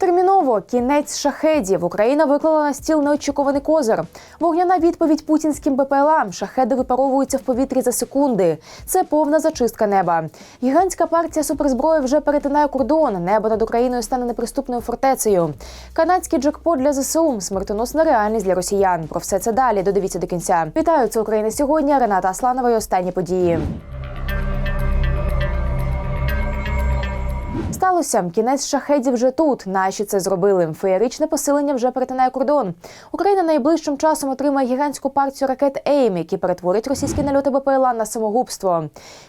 Терміново кінець шахедів. Україна виклала на стіл неочікуваний козир. Вогняна відповідь путінським БПЛА. Шахеди випаровуються в повітрі за секунди. Це повна зачистка неба. Гігантська партія суперзброї вже перетинає кордон. Небо над Україною стане неприступною фортецею. Канадський джекпот для ЗСУ. Смертоносна реальність для росіян. Про все це далі. Додивіться до кінця. Вітаю це Україна сьогодні. Рената Асланова і останні події. Сталося кінець шахедів вже тут. Наші це зробили. Феєричне посилення вже перетинає кордон. Україна найближчим часом отримає гігантську партію ракет ЕЙМ, які перетворять російські нальоти БПЛА на самогубство.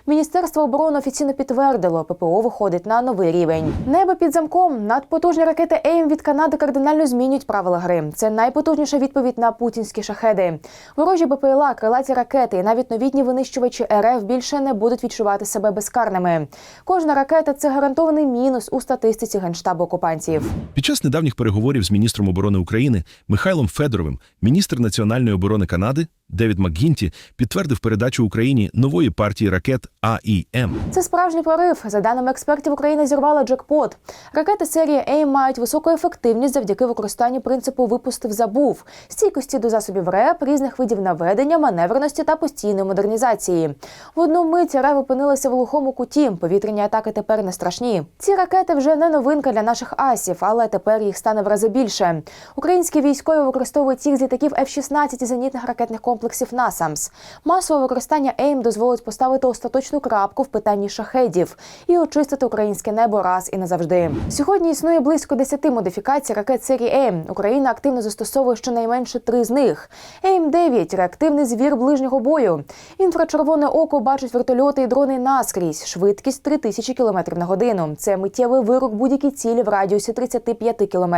Міністерство оборони офіційно підтвердило, ППО виходить на новий рівень. Небо під замком. Надпотужні ракети ЕЙМ від Канади кардинально змінюють правила гри. Це найпотужніша відповідь на путінські шахеди. Ворожі БПЛА, крилаті ракети і навіть новітні винищувачі РФ більше не будуть відчувати себе безкарними. Кожна ракета це гарантований мінус у статистиці генштабу окупантів. Під час недавніх переговорів з міністром оборони України Михайлом Федоровим міністр національної оборони Канади Девід МакГінті підтвердив передачу Україні нової партії ракет АІМ. Це справжній прорив. За даними експертів, Україна зірвала джекпот. Ракети серії ЕЙМ мають високу ефективність завдяки використанню принципу випустив забув, стійкості до засобів РЕП, різних видів наведення, маневреності та постійної модернізації. В одну мить РЕП опинилася в глухому куті. Повітряні атаки тепер не страшні. Ці ракети вже не новинка для наших асів, але тепер їх стане в рази більше. Українські військові використовують їх з літаків F-16 і зенітних ракетних комплексів НАСАМС. Масове використання ЕЙМ дозволить поставити остаточну крапку в питанні шахедів і очистити українське небо раз і назавжди. Сьогодні існує близько 10 модифікацій ракет серії ЕЙМ. Україна активно застосовує щонайменше три з них. ЕЙМ-9 – реактивний звір ближнього бою. Інфрачервоне око бачить вертольоти і дрони наскрізь. Швидкість 3000 км на годину. Це миттєвий вирок будь-якій цілі в радіусі 35 км.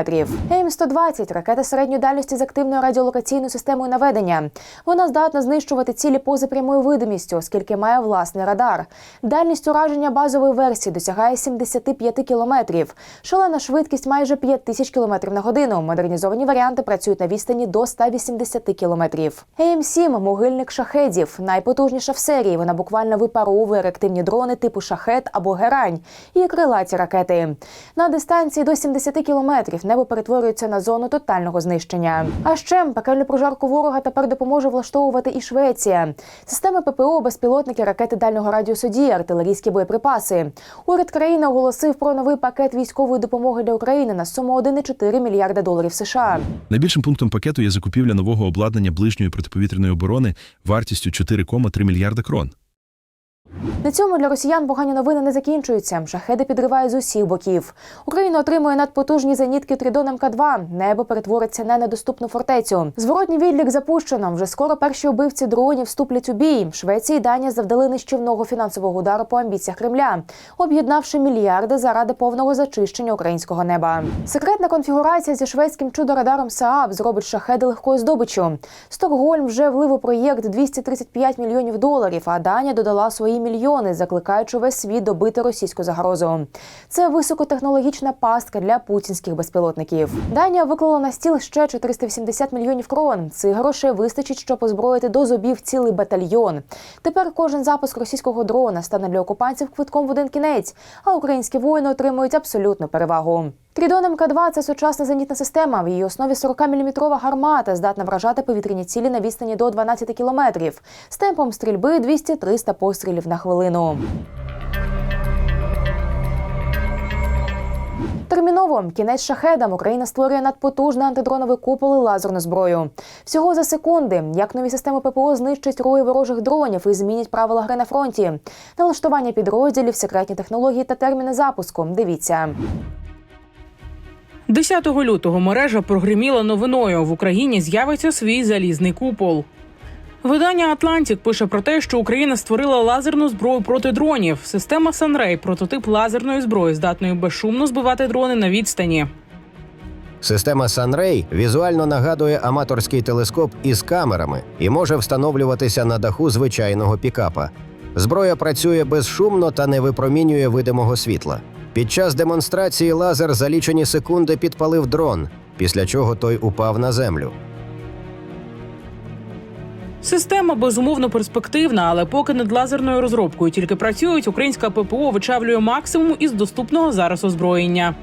ЕЙМ-120 – ракета середньої дальності з активною радіолокаційною системою наведення. Вона здатна знищувати цілі поза прямою видимістю, оскільки має власний радар. Дальність ураження базової версії досягає 75 кілометрів. Шалена швидкість майже 5000 км на годину. Модернізовані варіанти працюють на відстані до 180 кілометрів. ЕМ-7 – могильник шахедів, найпотужніша в серії. Вона буквально випаровує реактивні дрони типу шахет або герань і крилаті ракети. На дистанції до 70 кілометрів небо перетворюється на зону тотального знищення. А ще пекельну прожарку ворога тепер допоможе влаштовувати і Швеція. Системи ППО, безпілотники, ракети дальнього радіусу дії, артилерійські боєприпаси. Уряд країни оголосив про новий пакет військової допомоги для України на суму 1,4 мільярда доларів США. Найбільшим пунктом пакету є закупівля нового обладнання ближньої протиповітряної оборони вартістю 4,3 мільярда крон. На цьому для росіян погані новини не закінчуються. Шахеди підривають з усіх боків. Україна отримує надпотужні зенітки Трідон МК-2. Небо перетвориться на недоступну фортецю. Зворотній відлік запущено. Вже скоро перші убивці дронів вступлять у бій. Швеція і Данія завдали нищівного фінансового удару по амбіціях Кремля, об'єднавши мільярди заради повного зачищення українського неба. Секретна конфігурація зі шведським чудо-радаром СААБ зробить шахеди легкою здобиччю. Стокгольм вже влив у проєкт 235 мільйонів доларів. А Данія додала свої мільйони, закликаючи весь світ добити російську загрозу. Це високотехнологічна пастка для путінських безпілотників. Данія виклала на стіл ще 480 мільйонів крон. Цих грошей вистачить, щоб озброїти до зубів цілий батальйон. Тепер кожен запуск російського дрона стане для окупантів квитком в один кінець, а українські воїни отримують абсолютну перевагу. Трідон МК-2 – це сучасна зенітна система. В її основі 40-мм гармата, здатна вражати повітряні цілі на відстані до 12 кілометрів. З темпом стрільби 200-300 пострілів на хвилину. Терміново кінець шахедам Україна створює надпотужний антидроновий купол і лазерну зброю. Всього за секунди, як нові системи ППО знищать рої ворожих дронів і змінять правила гри на фронті. Налаштування підрозділів, секретні технології та терміни запуску. Дивіться. 10 лютого мережа прогреміла новиною. В Україні з'явиться свій залізний купол. Видання Атлантік пише про те, що Україна створила лазерну зброю проти дронів. Система Санрей прототип лазерної зброї, здатної безшумно збивати дрони на відстані. Система Sunray візуально нагадує аматорський телескоп із камерами і може встановлюватися на даху звичайного пікапа. Зброя працює безшумно та не випромінює видимого світла. Під час демонстрації лазер за лічені секунди підпалив дрон, після чого той упав на землю. Система безумовно перспективна, але поки над лазерною розробкою тільки працюють, українська ППО вичавлює максимум із доступного зараз озброєння.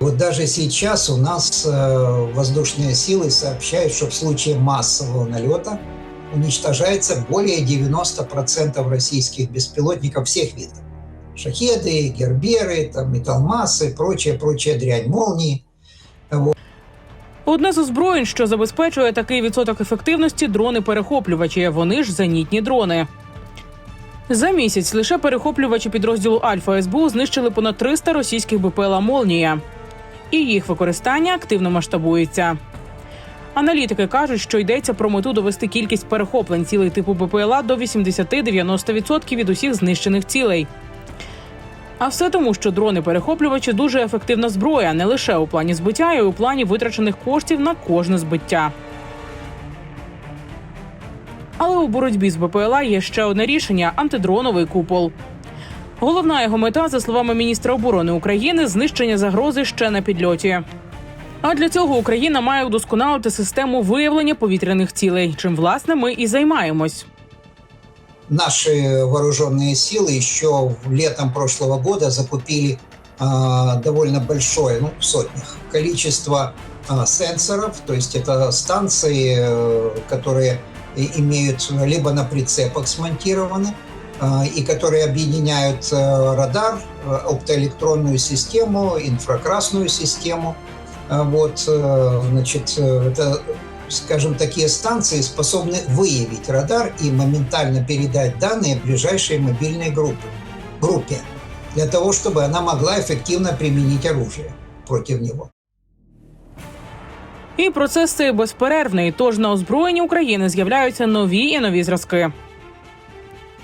Вот даже сейчас у нас э, воздушные силы сообщают, что в случае массового налета уничтожается более 90% российских беспилотников всех видов. Шахеды, герберы, там, металлмассы, прочая, прочая дрянь, молнии. Одне з озброєнь, що забезпечує такий відсоток ефективності, дрони-перехоплювачі. Вони ж зенітні дрони. За місяць лише перехоплювачі підрозділу Альфа СБУ знищили понад 300 російських БПЛА Молнія, і їх використання активно масштабується. Аналітики кажуть, що йдеться про мету довести кількість перехоплень цілей типу БПЛА до 80-90% від усіх знищених цілей. А все тому, що дрони-перехоплювачі дуже ефективна зброя не лише у плані збиття, а й у плані витрачених коштів на кожне збиття. Але у боротьбі з БПЛА є ще одне рішення антидроновий купол. Головна його мета, за словами міністра оборони України, знищення загрози ще на підльоті. А для цього Україна має удосконалити систему виявлення повітряних цілей, чим власне ми і займаємось. Наши вооруженные силы еще летом прошлого года закупили а, довольно большое, ну, в сотнях, количество а, сенсоров, то есть это станции, э, которые имеют либо на прицепах смонтированы, а, и которые объединяют э, радар, э, оптоэлектронную систему, инфракрасную систему. Вот, значит, это скажем, такие станции способны выявить радар и моментально передать данные ближайшей мобильной группе, группе для того, чтобы она могла эффективно применить оружие против него. І процес цей безперервний. Тож на озброєнні України з'являються нові і нові зразки.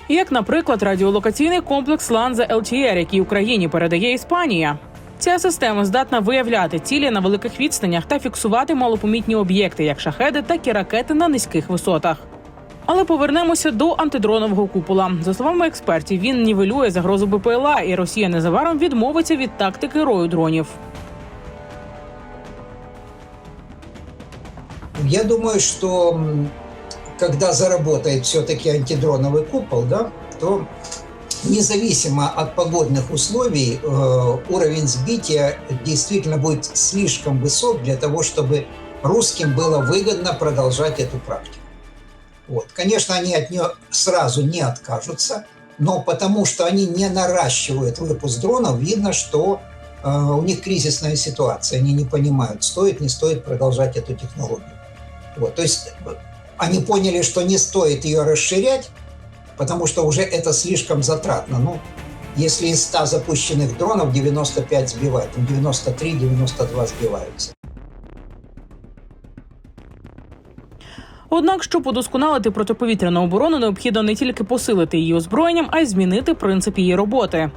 Як, наприклад, радіолокаційний комплекс Ланза LTR, який Україні передає Іспанія. Ця система здатна виявляти цілі на великих відстанях та фіксувати малопомітні об'єкти, як шахеди, так і ракети на низьких висотах. Але повернемося до антидронового купола. За словами експертів, він нівелює загрозу БПЛА, і Росія незабаром відмовиться від тактики рою дронів. Я думаю, м, когда заработает все-таки антидроновый купол, да, то независимо от погодных условий э, уровень сбития действительно будет слишком высок для того, чтобы русским было выгодно продолжать эту практику. Вот. Конечно, они от нее сразу не откажутся, но потому что они не наращивают выпуск дронов, видно, что э, у них кризисная ситуация. Они не понимают, стоит, не стоит продолжать эту технологию. Вот. То есть э, они поняли, что не стоит ее расширять, потому что уже это слишком затратно. Ну, если из 100 запущенных дронов 95 сбивают, там 93-92 сбиваются. Однак, щоб удосконалити протиповітряну оборону, необхідно не тільки посилити її озброєнням, а й змінити принцип її роботи.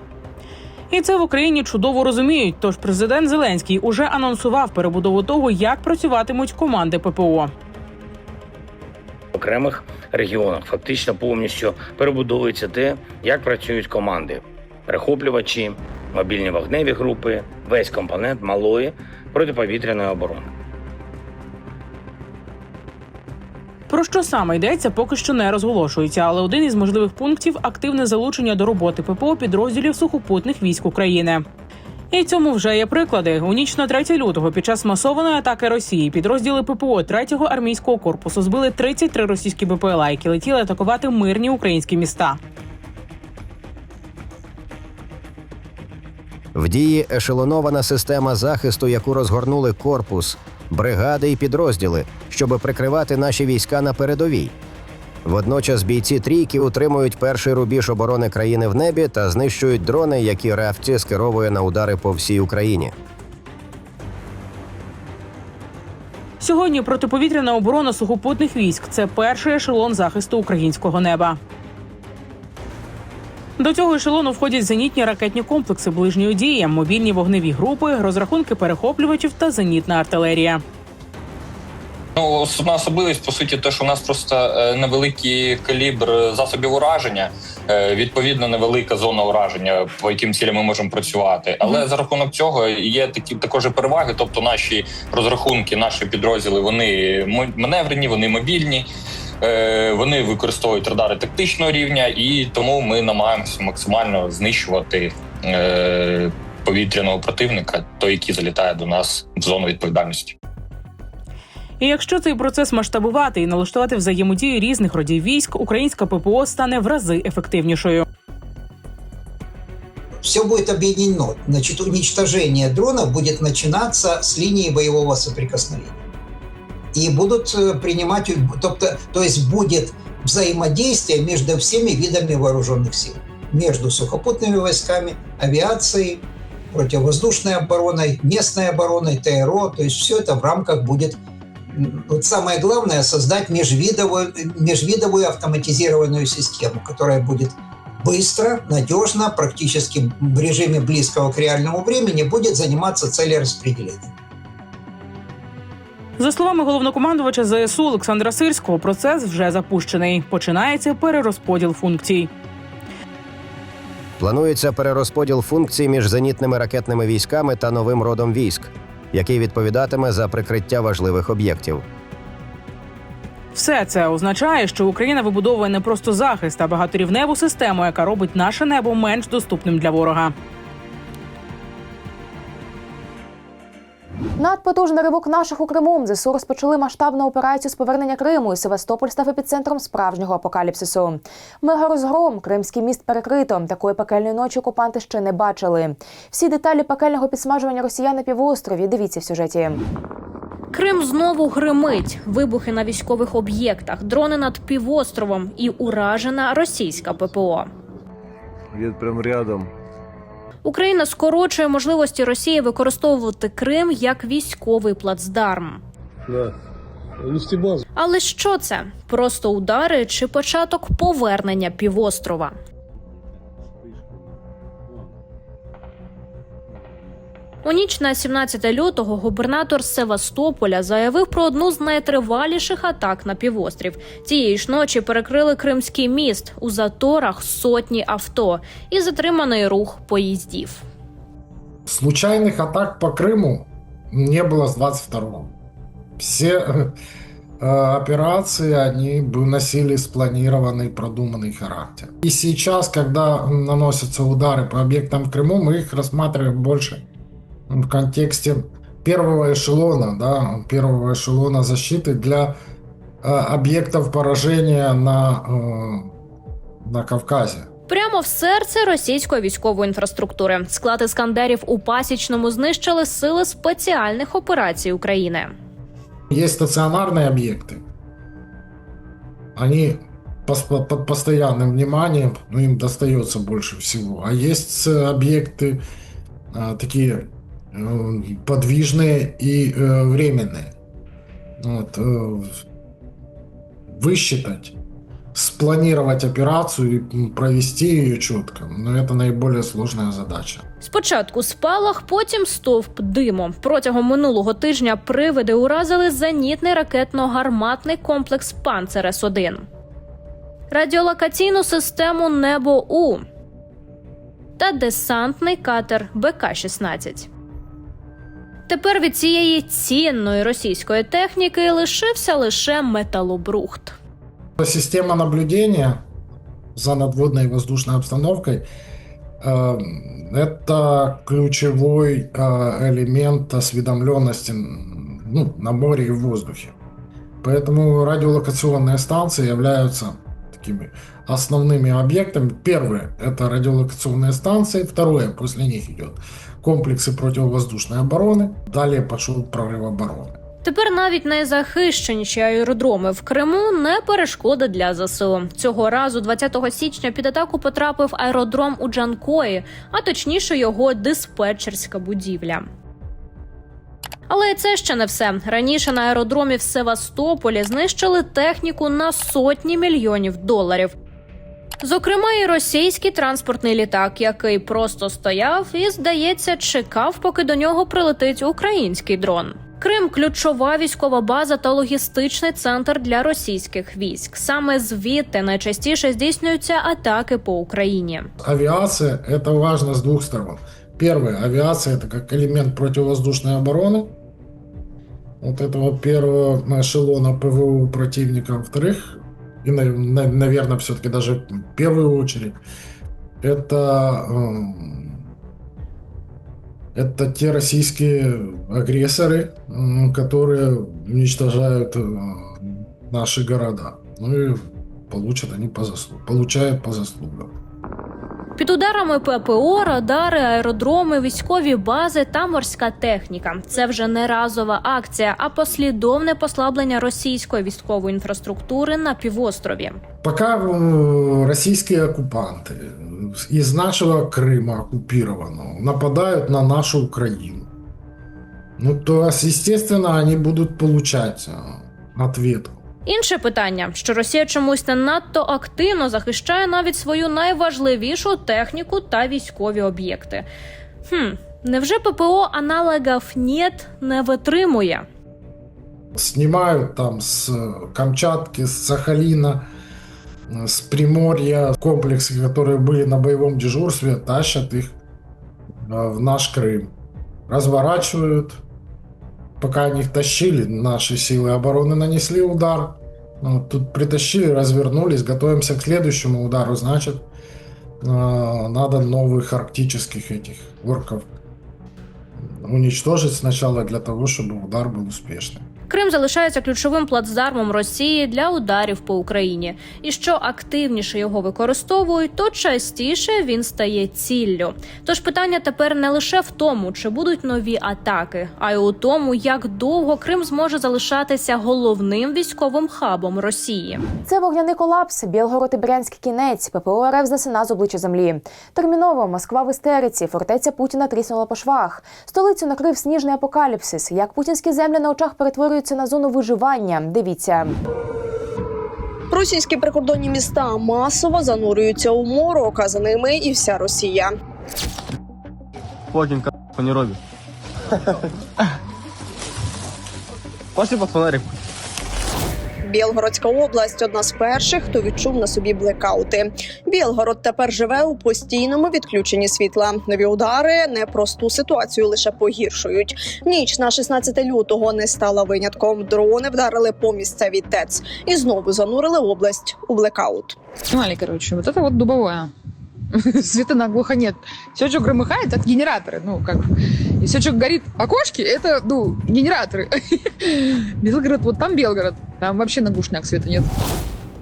І це в Україні чудово розуміють. Тож президент Зеленський уже анонсував перебудову того, як працюватимуть команди ППО. Окремих регіонах фактично повністю перебудовується те, як працюють команди: перехоплювачі, мобільні вогневі групи, весь компонент малої протиповітряної оборони. Про що саме йдеться, поки що не розголошується, але один із можливих пунктів активне залучення до роботи ППО підрозділів сухопутних військ України. І цьому вже є приклади. У ніч на 3 лютого під час масованої атаки Росії підрозділи ППО 3-го армійського корпусу збили 33 російські БПЛА, які летіли атакувати мирні українські міста. В дії ешелонована система захисту, яку розгорнули корпус, бригади і підрозділи, щоб прикривати наші війська на передовій. Водночас бійці трійки утримують перший рубіж оборони країни в небі та знищують дрони, які РФЦ скеровує на удари по всій Україні. Сьогодні протиповітряна оборона сухопутних військ це перший ешелон захисту українського неба. До цього ешелону входять зенітні ракетні комплекси ближньої дії, мобільні вогневі групи, розрахунки перехоплювачів та зенітна артилерія. Ну, основна особливість, по суті, те, що у нас просто е, невеликий калібр засобів ураження, е, відповідно, невелика зона ураження, по яким цілям ми можемо працювати. Але за рахунок цього є такі також переваги. Тобто, наші розрахунки, наші підрозділи, вони маневрені, вони мобільні. е, Вони використовують радари тактичного рівня, і тому ми намагаємося максимально знищувати повітряного противника, той, який залітає до нас в зону відповідальності. І якщо цей процес масштабувати і налаштувати взаємодію різних родів військ, українська ППО стане в рази ефективнішою. Все будет объединено. Значит, уничтожение дронов будет начинаться с линии боевого соприкосновения. И будут э, принимать, тобто, то есть будет взаимодействие между всеми видами вооруженных сил. Между сухопутными войсками, авиацией, противовоздушной обороной, местной обороной, ТРО. То есть все это в рамках будет м, вот самое главное создать межвидовую, межвидовую автоматизированную систему, которая будет быстро, надежно, практически в режиме близкого к реальному времени будет заниматься целераспределением. За словами головнокомандувача ЗСУ Олександра Сирського, процес вже запущений. Починається перерозподіл функцій. Планується перерозподіл функцій між зенітними ракетними військами та новим родом військ, який відповідатиме за прикриття важливих об'єктів. Все це означає, що Україна вибудовує не просто захист, а багаторівневу систему, яка робить наше небо менш доступним для ворога. Надпотужний ривок наших у Криму. ЗСУ розпочали масштабну операцію з повернення Криму, і Севастополь став епіцентром справжнього апокаліпсису. Мегарозгром, кримський міст перекрито. Такої пекельної ночі окупанти ще не бачили. Всі деталі пекельного підсмажування росіян на півострові. Дивіться в сюжеті. Крим знову гримить. Вибухи на військових об'єктах, дрони над півостровом і уражена російська ППО. Где-то прям рядом. Україна скорочує можливості Росії використовувати Крим як військовий плацдарм. Да. Але що це? Просто удари чи початок повернення півострова? У ніч на 17 лютого губернатор Севастополя заявив про одну з найтриваліших атак на півострів. Цієї ж ночі перекрили Кримський міст у заторах сотні авто і затриманий рух поїздів. Случайных атак по Крыму не было с 22-го. Все э, э, операции, они бы носили спланированный, продуманный характер. И сейчас, когда наносятся удары по объектам в Крыму, мы их рассматриваем больше в контексте первого эшелона, да, первого эшелона защиты для э, объектов поражения на, э, на Кавказе. Прямо в серце російської військової інфраструктури склад іскандерів у пасічному знищили сили спеціальних операцій України. Есть стационарные объекты. Они пос- под постоянным вниманием, ну, им достается больше всего. А есть э, объекты а, такие э, подвижные и э, временные. Вот, э, высчитать, спланировать операцию и м, провести ее четко, но это наиболее сложная задача. Спочатку спалах, потім стовп диму. Протягом минулого тижня привиди уразили зенітний ракетно-гарматний комплекс Панцер С-1, радіолокаційну систему Небо У та десантний катер БК-16. Тепер від цієї цінної російської техніки лишився лише металобрухт. Система наблюдения за надводной и воздушной обстановкой э, это ключевой э, элемент осведомленности м, ну, на море и в воздухе. Поэтому радиолокационные станции являются такими основными объектами. Первое – это радиолокационные станции. Второе – после них идет комплексы противовоздушной обороны. Далее пошел прорыв обороны. Тепер навіть найзахищеніші аеродроми в Криму не перешкода для ЗСУ. Цього разу, 20 січня, під атаку потрапив аеродром у Джанкої, а точніше його диспетчерська будівля. Але і це ще не все. Раніше на аеродромі в Севастополі знищили техніку на сотні мільйонів доларів. Зокрема, і російський транспортний літак, який просто стояв і, здається, чекав, поки до нього прилетить український дрон. Крим ключова військова база та логістичний центр для російських військ. Саме звідти найчастіше здійснюються атаки по Україні. Авиация – это важно с двух сторон. Первое, авиация – это как элемент противовоздушной обороны. Вот этого первого эшелона ПВО противника. Во-вторых, и, наверное, все-таки даже в первую очередь, это эм, Это те российские агрессоры, которые уничтожают э, наши города. Ну и получат они по заслугам, получают по заслугам. Під ударами ППО, радари, аеродроми, військові бази та морська техніка. Це вже не разова акція, а послідовне послаблення російської військової інфраструктури на півострові. Пока э, российские оккупанты из нашего Крыма оккупированного нападают на нашу Украину, ну то, естественно, они будут получать э, ответ. Інше питання, що Росія чомусь не надто активно захищає навіть свою найважливішу техніку та військові об'єкти. Хм, невже ППО аналогів НЕТ не витримує? Снимают там с э, Камчатки, с Сахалина, э, с Приморья комплексы, которые были на боевом дежурстве, тащат их э, в наш Крым. Разворачивают. Пока они их тащили, наши силы обороны нанесли удар. Ну, Тут притащили, развернулись, готовимся к следующему удару. Значит, э, надо новых арктических этих орков уничтожить сначала для того, чтобы удар был успешным. Крим залишається ключовим плацдармом Росії для ударів по Україні. І що активніше його використовують, то частіше він стає ціллю. Тож питання тепер не лише в тому, чи будуть нові атаки, а й у тому, як довго Крим зможе залишатися головним військовим хабом Росії. Це вогняний колапс. Білгород і Брянський кінець. ППО РФ знесена з обличчя землі. Терміново Москва в істериці. Фортеця Путіна тріснула по швах. Столицю накрив сніжний апокаліпсис. Як путінські землі на очах перетворюються на зону виживання. Дивіться. Російські прикордонні міста масово занурюються у морок, а за ними і вся Росія. Потім не робить. Пошли по фонарик. Білгородська область одна з перших, хто відчув на собі блекаути. Білгород тепер живе у постійному відключенні світла. Нові удари непросту ситуацію лише погіршують. Ніч на 16 лютого не стала винятком. Дрони вдарили по місцевій ТЕЦ і знову занурили область у блекаут. Малі коротше, вот это вот дубовое. Света наглухо нет. Все, что громыхает, это генераторы. Ну, как... И все, что горит в окошке, это, ну, генераторы. Белгород, вот там Белгород. Там вообще наглушняк света нет.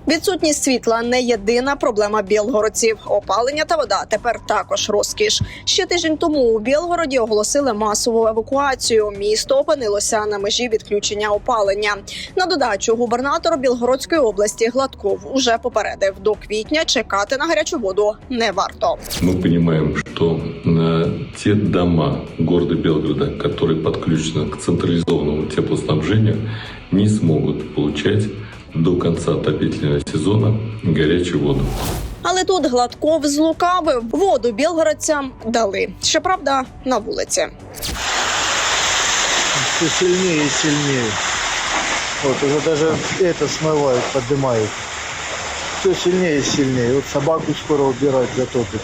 Відсутність світла не єдина проблема білгородців. Опалення та вода тепер також розкіш. Ще тиждень тому у Білгороді оголосили масову евакуацію. Місто опинилося на межі відключення опалення. На додачу губернатор Білгородської області Гладков уже попередив до квітня чекати на гарячу воду не варто. Мы понимаем, что э, те дома города Белгорода, которые подключены к централизованному теплоснабжению, не смогут получать до конца отопительного сезона горячую воду. Але тут Гладков злукавив воду білгородцям дали. Щоправда, на вулиці. Все сильнее и сильнее. Вот уже даже это смывают, поднимают. Все сильнее и сильнее. Вот собаку скоро убирать затопит.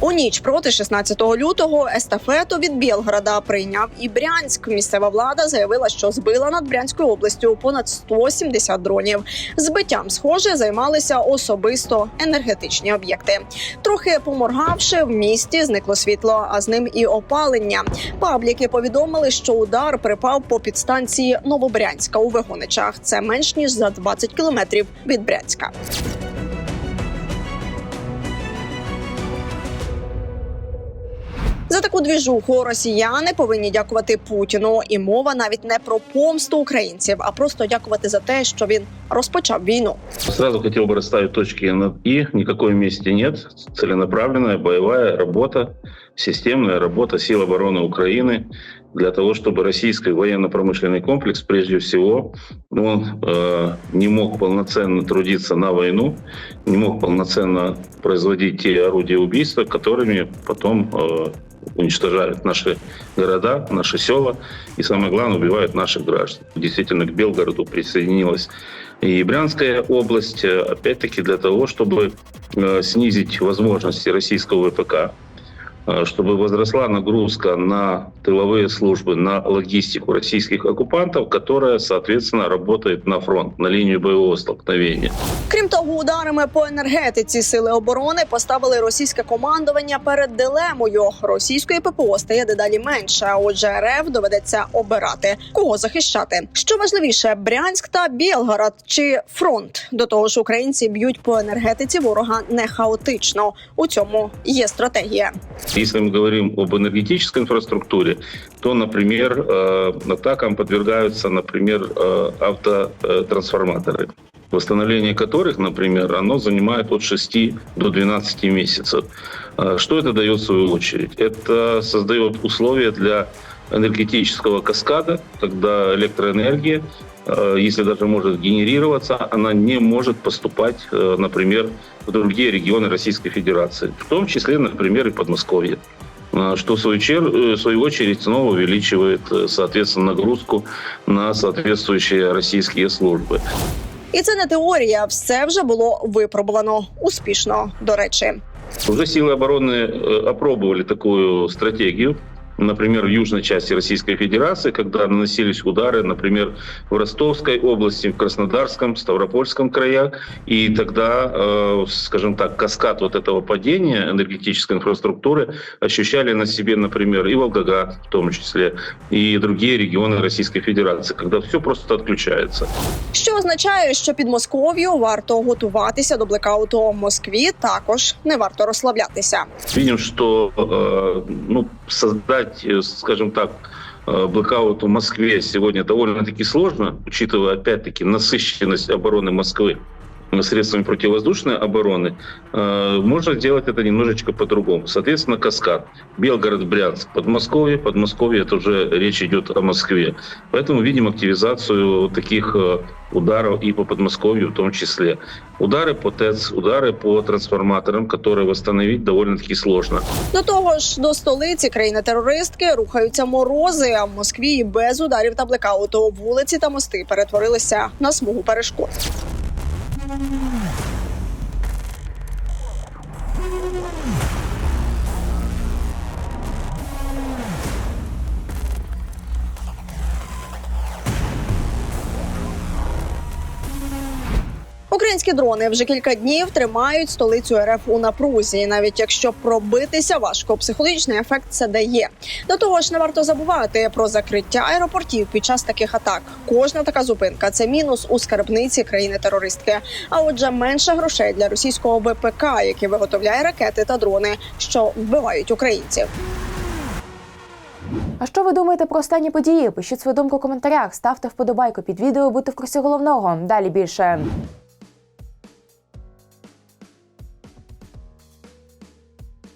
У ніч проти 16 лютого естафету від Білгорода прийняв і Брянськ. Місцева влада заявила, що збила над Брянською областю понад 170 дронів. Збиттям, схоже, займалися особисто енергетичні об'єкти. Трохи поморгавши, в місті зникло світло, а з ним і опалення. Пабліки повідомили, що удар припав по підстанції Новобрянська у Вигоничах. Це менш ніж за 20 кілометрів від Брянська. За таку двіжуху росіяни повинні дякувати Путіну. І мова навіть не про помсту українців, а просто дякувати за те, що він розпочав війну. Сразу хотел бы расставить точки над «и». Никакой мести нет. Целенаправленная боевая работа, системная работа сил обороны Украины для того, чтобы российский военно-промышленный комплекс, прежде всего, он э, не мог полноценно трудиться на войну, не мог полноценно производить те орудия убийства, которыми потом э, уничтожают наши города, наши села и, самое главное, убивают наших граждан. Действительно, к Белгороду присоединилась и Брянская область, э, опять-таки для того, чтобы э, снизить возможности российского ВПК чтобы возросла нагрузка на тыловые службы, на логистику российских оккупантов, которая, соответственно, работает на фронт, на линию боевого столкновения. Крім того, ударами по енергетиці сили оборони поставили російське командування перед дилемою. Російської ППО стає дедалі менше. а Отже, РФ доведеться обирати кого захищати. Що важливіше, Брянськ та Білгород чи фронт? До того ж, українці б'ють по енергетиці ворога не хаотично. У цьому є стратегія. Если мы говорим об энергетической инфраструктуре, то, например, э, атакам подвергаются, например, э, автотрансформаторы, восстановление которых, например, оно занимает от 6 до 12 месяцев. Э, Что это дает в свою очередь? Это создает условия для энергетического каскада, когда электроэнергия, если даже может генерироваться, она не может поступать, э, например, в другие регионы Российской Федерации, в том числе, например, и Подмосковье э, что в свою, чер... э, в свою очередь снова увеличивает, э, соответственно, нагрузку на соответствующие российские службы. І це не теорія, все вже було випробувано успішно. До речі. Уже силы обороны э, опробовали такую стратегию, например, в южной части Российской Федерации, когда наносились удары, например, в Ростовской области, в Краснодарском, Ставропольском краях, и тогда, э, скажем так, каскад вот этого падения энергетической инфраструктуры ощущали на себе, например, и Волгоград в том числе, и другие регионы Российской Федерации, когда все просто отключается. Що означає, що під Москов'ю варто готуватися до блекауту в Москві. Також не варто розслаблятися. Видим, что э, ну, создать, э, скажем так, э, блокаут в Москве сегодня довольно-таки сложно, учитывая, опять-таки, насыщенность обороны Москвы средствами противовоздушной обороны, э, можно сделать это немножечко по-другому. Соответственно, каскад. Белгород, Брянск, Подмосковье. Подмосковье, это уже речь идет о Москве. Поэтому видим активизацию вот таких э, ударов и по Подмосковью в том числе. Удары по ТЭЦ, удары по трансформаторам, которые восстановить довольно-таки сложно. До того ж, до столиці країни-терористки рухаються морози. А в Москві і без ударів та блекауту вулиці та мости перетворилися на смугу перешкод. Thank you. Українські дрони вже кілька днів тримають столицю РФ у напрузі. Навіть якщо пробитися важко, психологічний ефект це дає. До того ж, не варто забувати про закриття аеропортів під час таких атак. Кожна така зупинка це мінус у скарбниці країни-терористки. А отже, менше грошей для російського ВПК, який виготовляє ракети та дрони, що вбивають українців. А що ви думаєте про останні події? Пишіть свою думку у коментарях, ставте вподобайку під відео, будьте в курсі головного. Далі більше.